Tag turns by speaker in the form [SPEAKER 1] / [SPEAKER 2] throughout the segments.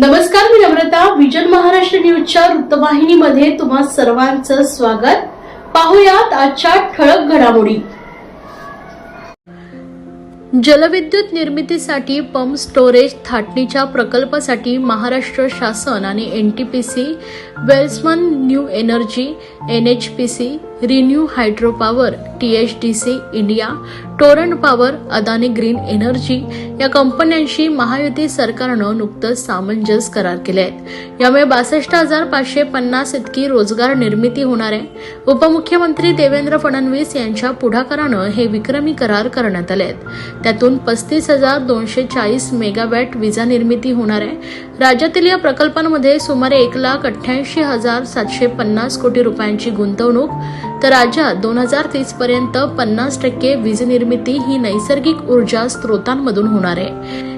[SPEAKER 1] नमस्कार मी नम्रता विजन महाराष्ट्र न्यूजच्या वृत्तवाहिनीमध्ये तुम्हा सर्वांचं स्वागत. पाहुयात आजच्या ठळक घडामोडी. जलविद्युत निर्मितीसाठी पंप स्टोरेज थाटणीच्या प्रकल्पासाठी महाराष्ट्र शासन आणि N T P C Welspun new energy N H P C renew hydro power T H D C India Torrent power Adani green energy या कंपन्यांशी महायुती सरकारनं नुकतंच सामंजस्य करार केले आहेत यामुळे बासष्ट हजार पाचशे पन्नास इतकी रोजगार निर्मिती होणार आहे. उपमुख्यमंत्री देवेंद्र फडणवीस यांच्या पुढाकारानं हे विक्रमी करार करण्यात आले आहेत त्यातून पस्तीस हजार दोनशे चाळीस मेगावॅट विजा निर्मिती होणार आहे. राज्यातील या प्रकल्पांमध्ये सुमारे एक लाख अठ्ठ्याऐंशी हजार सातशे पन्नास कोटी रुपयांची गुंतवणूक तर राज्यात दोन हजार तीस पर्यंत पन्नास टक्के वीज निर्मिती ही नैसर्गिक ऊर्जा स्त्रोतांमधून होणार आहे.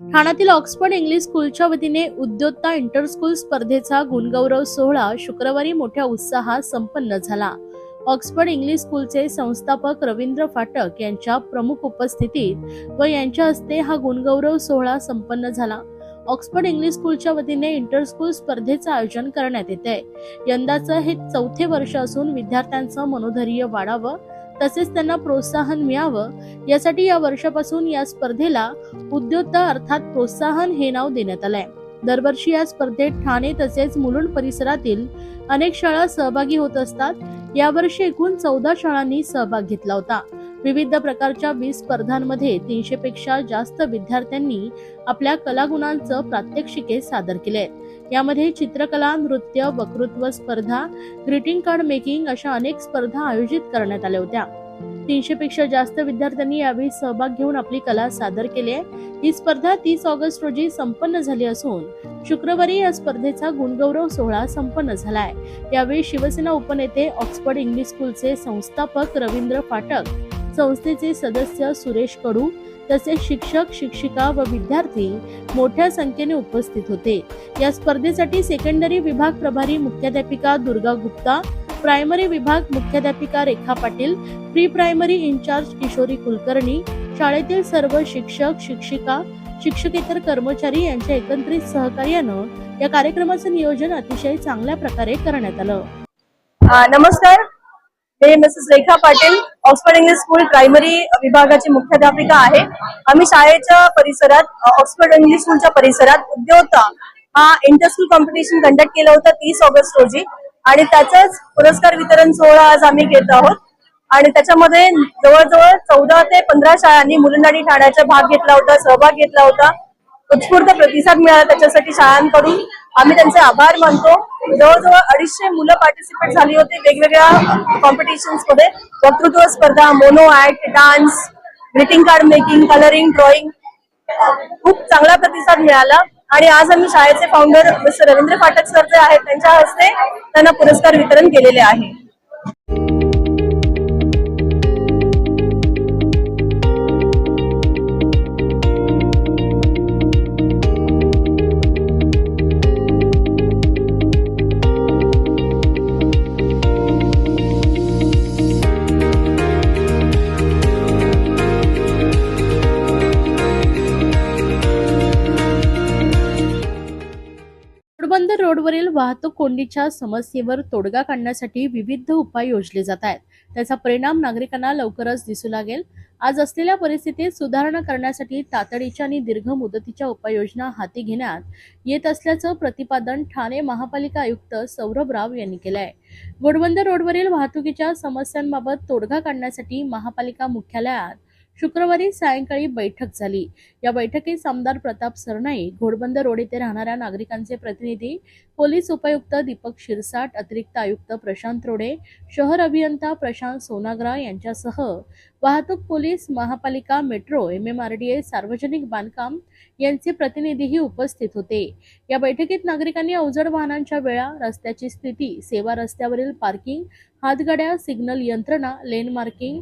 [SPEAKER 1] ठाण्यातील ऑक्सफर्ड इंग्लिश स्कूलच्या वतीने उद्योत्ता इंटर स्कूल स्पर्धेचा गुणगौरव सोहळा शुक्रवारी मोठ्या उत्साहात संपन्न झाला. ऑक्सफर्ड इंग्लिश स्कूलचे संस्थापक रवींद्र फाटक यांच्या प्रमुख उपस्थितीत व यांच्या हस्ते हा गुणगौरव सोहळा संपन्न झाला. ऑक्सफर्ड इंग्लिश स्कूलच्या वतीने इंटर स्कूल स्पर्धेचं आयोजन करण्यात येते यंदाचं हे चौथे वर्ष असून विद्यार्थ्यांचं मनोधैर्य वाढावं तसेच त्यांना प्रोत्साहन मिळावं यासाठी या वर्षापासून या स्पर्धेला उद्योत्ता अर्थात प्रोत्साहन हे नाव देण्यात आलंय. दरवर्षी या स्पर्धेत ठाणे तसेच मुलुंड परिसरातील अनेक शाळा सहभागी होत असतात. यावर्षी एकूण चौदा शाळांनी सहभाग घेतला होता. विविध प्रकारच्या वीस स्पर्धांमध्ये तीनशे पेक्षा जास्त विद्यार्थ्यांनी आपल्या कलागुणांचं प्रात्यक्षिके सादर केले यामध्ये चित्रकला नृत्य वक्तृत्व स्पर्धा ग्रीटिंग कार्ड मेकिंग अशा अनेक स्पर्धा आयोजित करण्यात आल्या होत्या. तीनशे पेक्षा जास्त विद्यार्थ्यांनी यावेळी सहभाग घेऊन आपली कला सादर केली आहे. ही स्पर्धा तीस ऑगस्ट रोजी संपन्न झाली असून शुक्रवारी या स्पर्धेचा गुणगौरव सोहळा संपन्न झालाय. यावेळी शिवसेना उपनेते ऑक्सफर्ड इंग्लिश स्कूलचे संस्थापक रवींद्र फाटक संस्थेचे सदस्य सुरेश कडू तसेच शिक्षक शिक्षिका व विद्यार्थी मोठ्या संख्येने उपस्थित होते. या स्पर्धेसाठी सेकंडरी विभाग प्रभारी मुख्याध्यापिका दुर्गा गुप्ता प्रायमरी विभाग मुख्याध्यापिका Rekha Patil pre primary incharge Kishori Kulkarni शाळेतील सर्व शिक्षक शिक्षिका शिक्षकेतर कर्मचारी यांच्या एकत्रित सहकार्यानं या कार्यक्रमाचं नियोजन अतिशय चांगल्या प्रकारे करण्यात आलं.
[SPEAKER 2] नमस्कार. मी Mrs Rekha Patil Oxford English school primary विभागाची मुख्याध्यापिका आहे. आम्ही शाळेच्या परिसरात ऑक्सफर्ड इंग्लिश स्कूलच्या परिसरात उद्योगता हा इंटर स्कूल कॉम्पिटिशन कंडक्ट केलं होतं तीस ऑगस्ट रोजी. आणि त्याचाच पुरस्कार वितरण सोहळा आज आम्ही घेत आहोत. आणि त्याच्यामध्ये जवळजवळ चौदा ते पंधरा शाळांनी मुलंडाणी ठाण्याचा भाग घेतला होता सहभाग घेतला होता. उत्स्फूर्त प्रतिसाद मिळाला त्याच्यासाठी शाळांकडून. आम्ही त्यांचे आभार मानतो. जवळजवळ अडीचशे मुलं पार्टिसिपेट झाली होती वेगवेगळ्या कॉम्पिटिशन्समध्ये. वक्तृत्व स्पर्धा mono act dance greeting card making colouring drawing खूप चांगला प्रतिसाद मिळाला. आणि आज आम्ही शाळेचे founder mister Ravindra Phatak sir जे आहेत त्यांच्या हस्ते त्यांना पुरस्कार वितरण केलेले आहे.
[SPEAKER 1] रोडवरील वाहतूक कोंडीच्या समस्येवर तोडगा काढण्यासाठी विविध उपाय योजले जात आहेत. त्याचा परिणाम नागरिकांना लवकरच दिसू लागेल. आज असलेल्या परिस्थितीत सुधारणा करण्यासाठी तातडीच्या आणि दीर्घ मुदतीच्या उपाययोजना हाती घेण्यात येत असल्याचं प्रतिपादन ठाणे महापालिका आयुक्त सौरभ राव यांनी केलं आहे गोडबंदर रोडवरील वाहतुकीच्या समस्यांबाबत तोडगा काढण्यासाठी महापालिका मुख्यालयात शुक्रवारी सायंकाळी बैठक झाली. या बैठकीत आमदार प्रताप सरनाई घोडबंद रोड येथे राहणाऱ्या नागरिकांचे प्रतिनिधी पोलीस उपायुक्त दीपक शिरसाट अतिरिक्त आयुक्त प्रशांत रोडे शहर अभियंता प्रशांत सोनाग्रा यांच्यासह वाहतूक पोलीस महापालिका metro M M R D A सार्वजनिक बांधकाम यांचे प्रतिनिधीही उपस्थित होते. या बैठकीत नागरिकांनी अवजड वाहनांच्या वेळा रस्त्याची स्थिती सेवा रस्त्यावरील पार्किंग हातगाड्या सिग्नल यंत्रणा लेन मार्किंग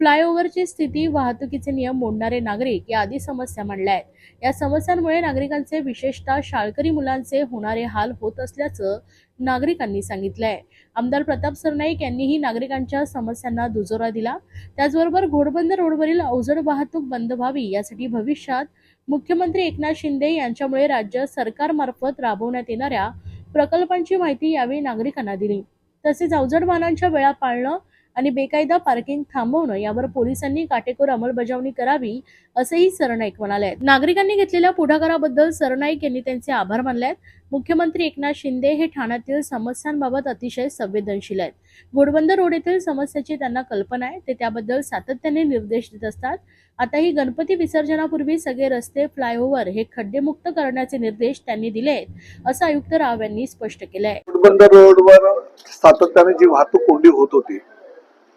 [SPEAKER 1] फ्लायओव्हरची स्थिती वाहतुकीचे नियम मोडणारे नागरिक या आदी समस्या मांडल्या आहेत. या समस्यांमुळे नागरिकांचे विशेषतः शाळकरी मुलांचे होणारे हाल होत असल्याचं नागरिकांनी सांगितलंय. आमदार प्रताप सरनाईक यांनीही नागरिकांच्या समस्यांना दुजोरा दिला. त्याचबरोबर घोडबंदर रोडवरील अवजड वाहतूक बंद व्हावी यासाठी भविष्यात मुख्यमंत्री एकनाथ शिंदे यांच्यामुळे राज्य सरकारमार्फत राबवण्यात येणाऱ्या प्रकल्पांची माहिती यावेळी नागरिकांना दिली. तसेच अवजड वाहनांच्या वेळा पाळणं आणि बेकायदा पार्किंग थांबवणं यावर पोलिसांनी काटेकोर अंमलबजावणी करावी असेही सरनाईक म्हणाले. नागरिकांनी घेतलेल्या पुढाकाराबद्दल सरनाईक यांनी त्यांचे आभार मानले आहेत. मुख्यमंत्री एकनाथ शिंदे हे ठाण्यातील समस्यांबाबत अतिशय संवेदनशील आहेत. घोडबंदर रोड येथील समस्याची त्यांना कल्पना आहे ते त्याबद्दल सातत्याने निर्देश देत असतात. आता ही गणपती विसर्जनापूर्वी सगळे रस्ते फ्लायओव्हर हे खड्डेमुक्त करण्याचे निर्देश त्यांनी दिले आहेत असं आयुक्त राव यांनी स्पष्ट केलं आहे
[SPEAKER 3] रोडवर सातत्याने जी वाहतूक कोंडी होत होती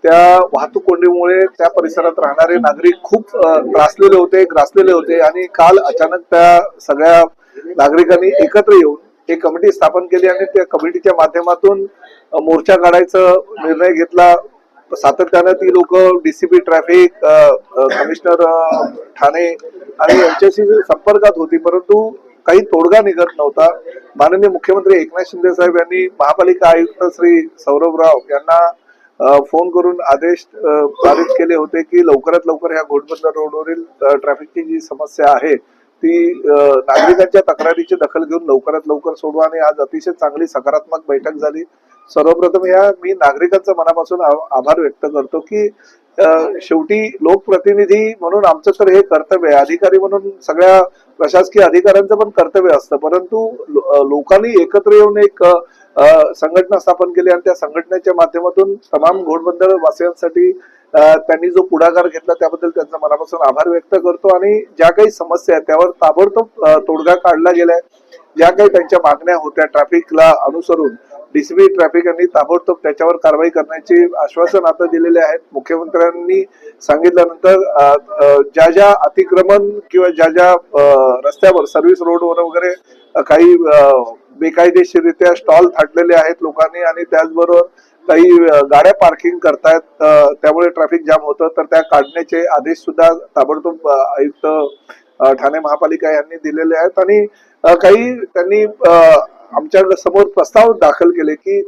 [SPEAKER 3] त्या वाहतूक कोंडीमुळे त्या परिसरात राहणारे नागरिक खूप त्रासलेले होते ग्रासलेले होते आणि काल अचानक त्या सगळ्या नागरिकांनी एकत्र येऊन एक कमिटी स्थापन केली आणि त्या कमिटीच्या माध्यमातून मोर्चा काढायचा निर्णय घेतला. सातत्यानं ती लोक डीसीपी ट्रॅफिक कमिशनर ठाणे आणि यांच्याशी संपर्कात होती. परंतु काही तोडगा निघत नव्हता. माननीय मुख्यमंत्री एकनाथ शिंदे साहेब यांनी महापालिका आयुक्त श्री सौरभ राव यांना फोन करून आदेश पारित केले होते की लवकरात लवकर ह्या घोडबंदर रोडवरील ट्रॅफिकची जी समस्या आहे ती नागरिकांच्या तक्रारीची दखल घेऊन लवकरात लवकर सोडवा. आणि आज अतिशय चांगली सकारात्मक बैठक झाली. सर्वप्रथम या मी नागरिकांचा मनापासून आ- आभार व्यक्त करतो की शेवटी लोकप्रतिनिधी म्हणून आमचं तर हे कर्तव्य आहे. अधिकारी म्हणून सगळ्या प्रशासकीय अधिकाऱ्यांचं पण कर्तव्य असतं. परंतु लो- लोकांनी एकत्र येऊन एक संघटना स्थापन केली आणि त्या संघटनेच्या माध्यमातून तमाम घोडबंदर वासियांसाठी त्यांनी जो पुढाकार घेतला त्याबद्दल त्यांचा मनापासून आभार व्यक्त करतो आणि ज्या काही समस्या आहेत त्यावर ताबडतोब तोडगा काढला गेलाय. ज्या काही त्यांच्या मागण्या होत्या ट्रॅफिकला अनुसरून डीसीबी ट्रॅफिक यांनी ताबडतोब त्याच्यावर कारवाई करण्याचे आश्वासन आता दिलेले आहेत. मुख्यमंत्र्यांनी सांगितल्यानंतर ज्या ज्या अतिक्रमण किंवा ज्या ज्या रस्त्यावर सर्व्हिस रोडवर वगैरे काही बेकायदेशीररित्या स्टॉल थाटलेले आहेत लोकांनी आणि त्याचबरोबर काही गाड्या पार्किंग करतायत त्यामुळे ट्रॅफिक जाम होतं तर त्या काढण्याचे आदेश सुद्धा ताबडतोब आयुक्त ठाणे महापालिका यांनी दिलेले आहेत. आणि काही त्यांनी अ, आमच्यासमोर प्रस्ताव दाखल केले की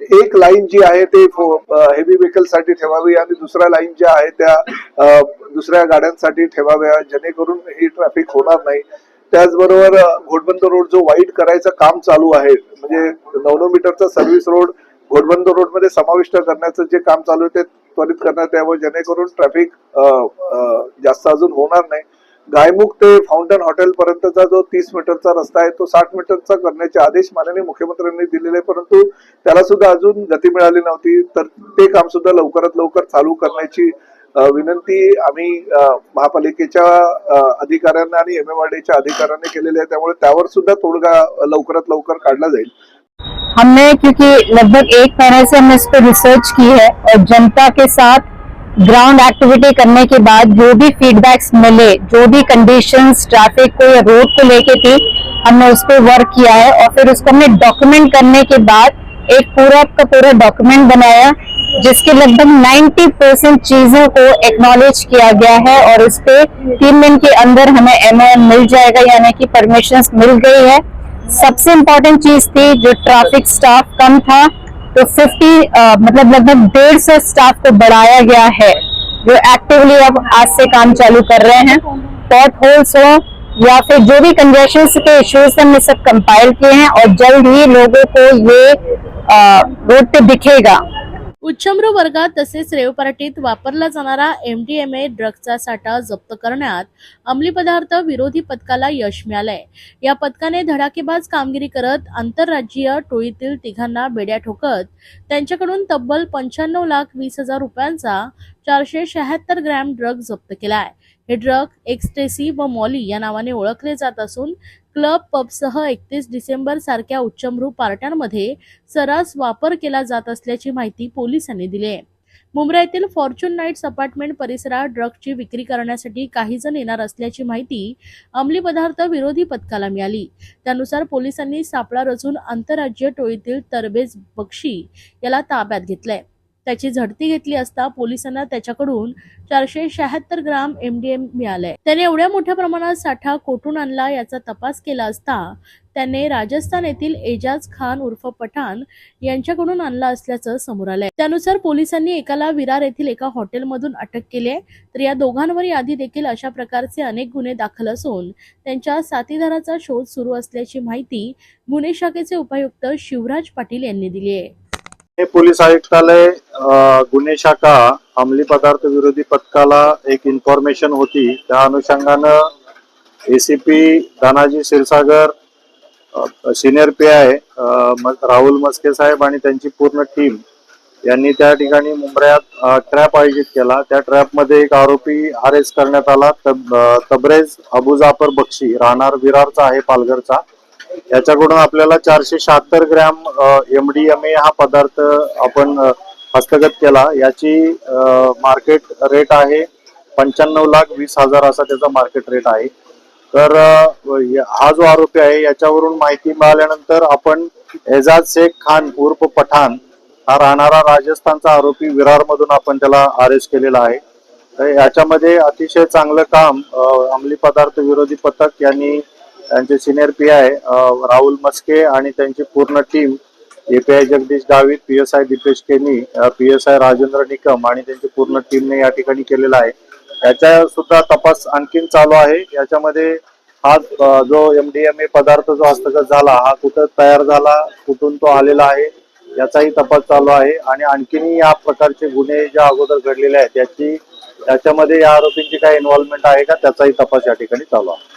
[SPEAKER 3] एक लाईन जी आहे ते हेवी व्हेकलसाठी ठेवावी आणि दुसऱ्या लाईन ज्या आहे त्या दुसऱ्या गाड्यांसाठी ठेवाव्या जेणेकरून ही ट्रॅफिक होणार नाही. त्याचबरोबर घोटबंद घोडबंद रोड जो वाईट करायचं काम चालू आहे म्हणजे नऊ नऊ मीटरचा सर्व्हिस रोड घोडबंद रोडमध्ये समाविष्ट करण्याचं जे काम चालू आहे ते त्वरित करण्यात यावं जेणेकरून ट्रॅफिक जास्त अजून होणार नाही. गायमुख ते फाउंटन हॉटेल पर्यंतचा जो तीस मीटरचा रस्ता आहे तो साठ मीटरचा करण्याचे आदेश माननीय मुख्यमंत्र्यांनी दिलेले परंतु त्याला सुद्धा अजून गती मिळाली नव्हती. तर ते काम सुद्धा लवकरात लवकर चालू करण्याची विनंती आम्ही महापालिकेच्या अधिकाऱ्यांना आणि एम अधिकाऱ्यांनी केलेली आहे. त्यामुळे त्यावर सुद्धा तोडगा लवकरात लवकर काढला जाईल.
[SPEAKER 4] हमने क्योंकि लगभग एक महीने से हमने इस पर रिसर्च की है और जनता के साथ ग्राउंड एक्टिविटी करने के बाद जो भी फीडबैक्स मिले, जो भी कंडीशंस ट्रैफ़िक को या रोड को लेके थी, हमने उस पर वर्क किया है और फिर उसको हमने डॉक्यूमेंट करने के बाद एक पूरा का पूरा डॉक्यूमेंट बनाया, जिसके लगभग 90 परसेंट चीज़ों को एक्नॉलेज किया गया है और उस पे तीन दिन के अंदर हमें एम मिल जाएगा, यानी कि परमिशन मिल गई है। सबसे इम्पोर्टेंट चीज़ थी जो ट्रैफ़िक स्टाफ कम था तो 50 मतलब लगभग डेढ़ सौ स्टाफ को बढ़ाया गया है, जो एक्टिवली अब आज से काम चालू कर रहे हैं। पॉट होल्स हो, या फिर जो भी कंजेशन के इश्यूज़ हमने सब कंपाइल किए हैं, और जल्द ही लोगों को ये रोड पे दिखेगा।
[SPEAKER 1] उच्चम्र वर्गात तसेच रेव पार्टीत वापरला जाणारा एमडीएमए ड्रगचा साठा जप्त करण्यात अंमली पदार्थ विरोधी पथकाला यश मिळालंय. या पथकाने धडाकेबाज कामगिरी करत आंतरराज्यीय टोळीतील तिघांना बेड्या ठोकत त्यांच्याकडून तब्बल पंच्याण्णव लाख वीस हजार रुपयांचा चारशे शहात्तर ग्रॅम ड्रग जप्त केलाय. हे ड्रग एक्सटेसी व मॉली या नावाने ओळखले जात असून क्लब पबसह एकतीस डिसेंबर सारख्या उच्चभ्रू पार्ट्यांमध्ये सर्रास वापर केला जात असल्याची माहिती पोलिसांनी दिली आहे मुंबईतील फॉर्च्यून नाईट्स अपार्टमेंट परिसरात ड्रग्जची विक्री करण्यासाठी काही जण येणार असल्याची माहिती अंमली पदार्थ विरोधी पथकाला मिळाली. त्यानुसार पोलिसांनी सापळा रचून आंतरराज्य टोळीतील तरबेज बक्षी याला ताब्यात घेतलंय. त्याची झडती घेतली असता पोलिसांना त्याच्याकडून चारशे शहात्तर ग्राम एमडीएम मिळालंय. त्याने एवढ्या मोठ्या प्रमाणात साठा कोठून आणला याचा तपास केला असता त्याने राजस्थान येथील एजाज खान उर्फ पठाण यांच्याकडून आणला असल्याचं समोर आलंय. त्यानुसार पोलिसांनी एकाला विरार येथील एका हॉटेलमधून अटक केली आहे तर या दोघांवर यादी देखील अशा प्रकारचे अनेक गुन्हे दाखल असून त्यांच्या साथीदाराचा शोध सुरू असल्याची माहिती गुन्हे शाखेचे उपायुक्त शिवराज पाटील यांनी दिली आहे
[SPEAKER 5] पुणे पोलीस आयुक्तालय गुन्हे शाखा अंमली पदार्थ विरोधी पथकाला एक इन्फॉर्मेशन होती. त्या अनुषंगानं ACP Danaji Kshirsagar senior P I Rahul Maske साहेब आणि त्यांची पूर्ण टीम यांनी त्या ठिकाणी मुंबऱ्यात ट्रॅप आयोजित केला. त्या ट्रॅपमध्ये एक आरोपी अरेस्ट करण्यात आला. तब- तब्रेज तबरेज अबू जाफर बक्षी राहणार विरारचा आहे पालघरचा. याच्याकडून आपल्याला चारशे शहात्तर ग्रॅम एमडीएमए हा पदार्थ आपण हस्तगत केला. याची मार्केट रेट आहे पंच्याण्णव लाख वीस हजार असा त्याचा मार्केट रेट आहे. तर हा जो आरोपी आहे याच्यावरून माहिती मिळाल्यानंतर आपण एजाज शेख खान उर्फ पठाण हा राहणारा राजस्थानचा आरोपी विरार मधून आपण त्याला अरेस्ट केलेला आहे. तर याच्यामध्ये अतिशय चांगलं काम अंमली पदार्थ विरोधी पथक यांनी त्यांचे senior P I Rahul Maske आणि त्यांची पूर्ण team API Jagdish डावीत P S I Dipesh Keni P S I Rajendra Nikam आणि त्यांची पूर्ण टीमने या ठिकाणी केलेला आहे. याचा सुद्धा तपास आणखीन चालू आहे. याच्यामध्ये हा जो एमडीएमए पदार्थ जो हस्तगत झाला हा कुठं तयार झाला कुठून तो आलेला आहे याचाही तपास चालू आहे. आणि आणखीनही या प्रकारचे गुन्हे ज्या अगोदर घडलेले आहेत त्याची त्याच्यामध्ये या आरोपींची काय इन्व्हॉल्वमेंट आहे का त्याचाही तपास या ठिकाणी चालू आहे.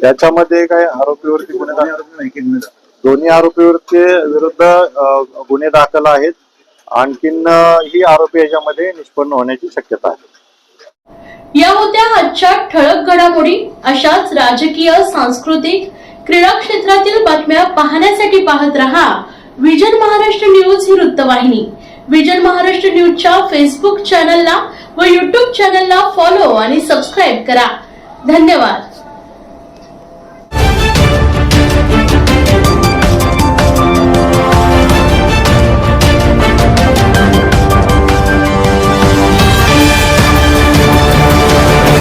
[SPEAKER 5] त्याच्यामध्ये काय? आरोपीवरती गुन्हे दाखल दोन्ही आरोपीवरती विरुद्ध गुन्हे दाखल आहेत. आणखीन ही आरोपी याच्यामध्ये निष्पन्न होण्याची शक्यता आहे.
[SPEAKER 1] या होत्या आजच्या ठळक घडामोडी अशाच राजकीय सांस्कृतिक क्रीडा क्षेत्रातील बातम्या पाहण्यासाठी पाहत रहा विजन महाराष्ट्र न्यूज ही वृत्तवाहिनी. विजन महाराष्ट्र न्यूजच्या फेसबुक चॅनलला व युट्यूब चॅनलला फॉलो आणि सबस्क्राईब करा. धन्यवाद.